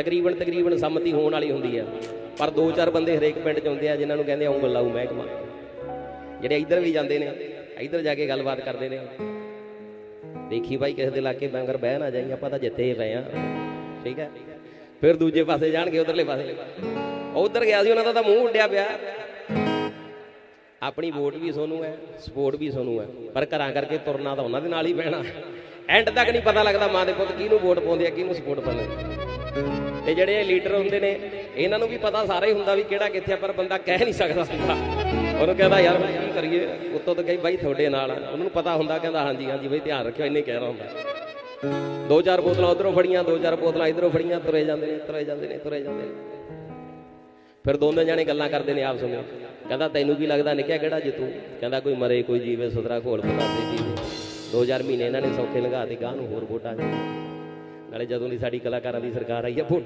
ਤਕਰੀਬਨ ਤਕਰੀਬਨ ਸੰਮਤੀ ਹੋਣ ਵਾਲੀ ਹੁੰਦੀ ਆ। ਪਰ ਦੋ ਚਾਰ ਬੰਦੇ ਹਰੇਕ ਪਿੰਡ 'ਚ ਆਉਂਦੇ ਆ, ਜਿਨ੍ਹਾਂ ਨੂੰ ਕਹਿੰਦੇ ਆ, ਉਂਗਲ ਮਹਿਕਮਾ। ਜਿਹੜੇ ਇੱਧਰ ਵੀ ਜਾਂਦੇ ਨੇ, ਇੱਧਰ ਜਾ ਕੇ ਗੱਲਬਾਤ ਕਰਦੇ ਨੇ। ਦੇਖੀ ਭਾਈ ਕਿਸੇ ਦੇ ਇਲਾਕੇ ਬੰਗਰ ਬਹਿ ਨਾ ਜਾਈ ਆਪਾਂ ਤਾਂ ਜਿੱਥੇ ਹੀ ਪਏ ਆ। ਠੀਕ ਹੈ ਫਿਰ ਦੂਜੇ ਪਾਸੇ ਜਾਣਗੇ, ਉਧਰਲੇ ਪਾਸੇ। ਉਧਰ ਗਿਆ ਸੀ, ਉਹਨਾਂ ਦਾ ਤਾਂ ਮੂੰਹ ਉੱਡਿਆ ਪਿਆ। ਆਪਣੀ ਵੋਟ ਵੀ ਸੋਨੂੰ ਹੈ, ਸਪੋਰਟ ਵੀ ਸੋਨੂੰ ਹੈ। ਪਰ ਘਰਾਂ ਕਰਕੇ ਤੁਰਨਾ ਤਾਂ ਉਹਨਾਂ ਦੇ ਨਾਲ ਹੀ ਪੈਣਾ। ਐਂਡ ਤੱਕ ਨਹੀਂ ਪਤਾ ਲੱਗਦਾ ਮਾਂ ਦੇ ਪੁੱਤ ਕਿਹਨੂੰ ਵੋਟ ਪਾਉਂਦੇ ਆ, ਕਿਹਨੂੰ ਸਪੋਰਟ ਪਾਉਂਦੇ ਤੇ ਜਿਹੜੇ ਇਹ ਲੀਡਰ ਹੁੰਦੇ ਨੇ, ਇਹਨਾਂ ਨੂੰ ਵੀ ਪਤਾ ਸਾਰਾ ਹੀ ਹੁੰਦਾ ਵੀ ਕਿਹੜਾ ਕਿੱਥੇ ਆ, ਪਰ ਬੰਦਾ ਕਹਿ ਨਹੀਂ ਸਕਦਾ ਹੁੰਦਾ। ਉਹਨੂੰ ਕਹਿੰਦਾ, ਯਾਰ ਕੀ ਕਰੀਏ? ਉੱਤੋਂ ਤਾਂ ਕਹੀ, ਬਾਈ, ਤੁਹਾਡੇ ਨਾਲ ਉਹਨਾਂ ਨੂੰ ਪਤਾ ਹੁੰਦਾ, ਕਹਿੰਦਾ, ਹਾਂਜੀ ਹਾਂਜੀ, ਬਾਈ, ਧਿਆਨ ਰੱਖਿਓ, ਇੰਨੇ ਕਹਿ ਰਹਾ ਹੁੰਦਾ। ਦੋ ਚਾਰ ਬੋਤਲਾਂ ਉਧਰੋਂ ਫੜੀਆਂ, ਦੋ ਚਾਰ ਬੋਤਲਾਂ ਇਧਰੋਂ ਫੜੀਆਂ, ਤੁਰੇ ਜਾਂਦੇ ਨੇ, ਤੁਰੇ ਜਾਂਦੇ ਨੇ, ਤੁਰੇ ਜਾਂਦੇ ਨੇ। ਫਿਰ ਦੋਨੇ ਜਾਣੇ ਗੱਲਾਂ ਕਰਦੇ ਨੇ ਆਪਸ ਵਿੱਚ ਕਹਿੰਦਾ, ਤੈਨੂੰ ਕੀ ਲੱਗਦਾ, ਨਿਕਿਆ ਕਿਹੜਾ ਜਿੱਤੂ ਕਹਿੰਦਾ, ਕੋਈ ਮਰੇ, ਕੋਈ ਜੀਵੇ, ਸੁਧਰਾ, ਘੋਲ ਪਤਾਸੇ ਜੀਵੇ 2000 ਮਹੀਨੇ ਇਹਨਾਂ ਨੇ ਸੌਖੇ ਲੰਘਾ ਤੇ ਗਾਂ ਨੂੰ ਹੋਰ ਵੋਟਾਂ ਨਾਲੇ ਜਦੋਂ ਦੀ ਸਾਡੀ ਕਲਾਕਾਰਾਂ ਦੀ ਸਰਕਾਰ ਆਈ ਹੈ ਵੋਟ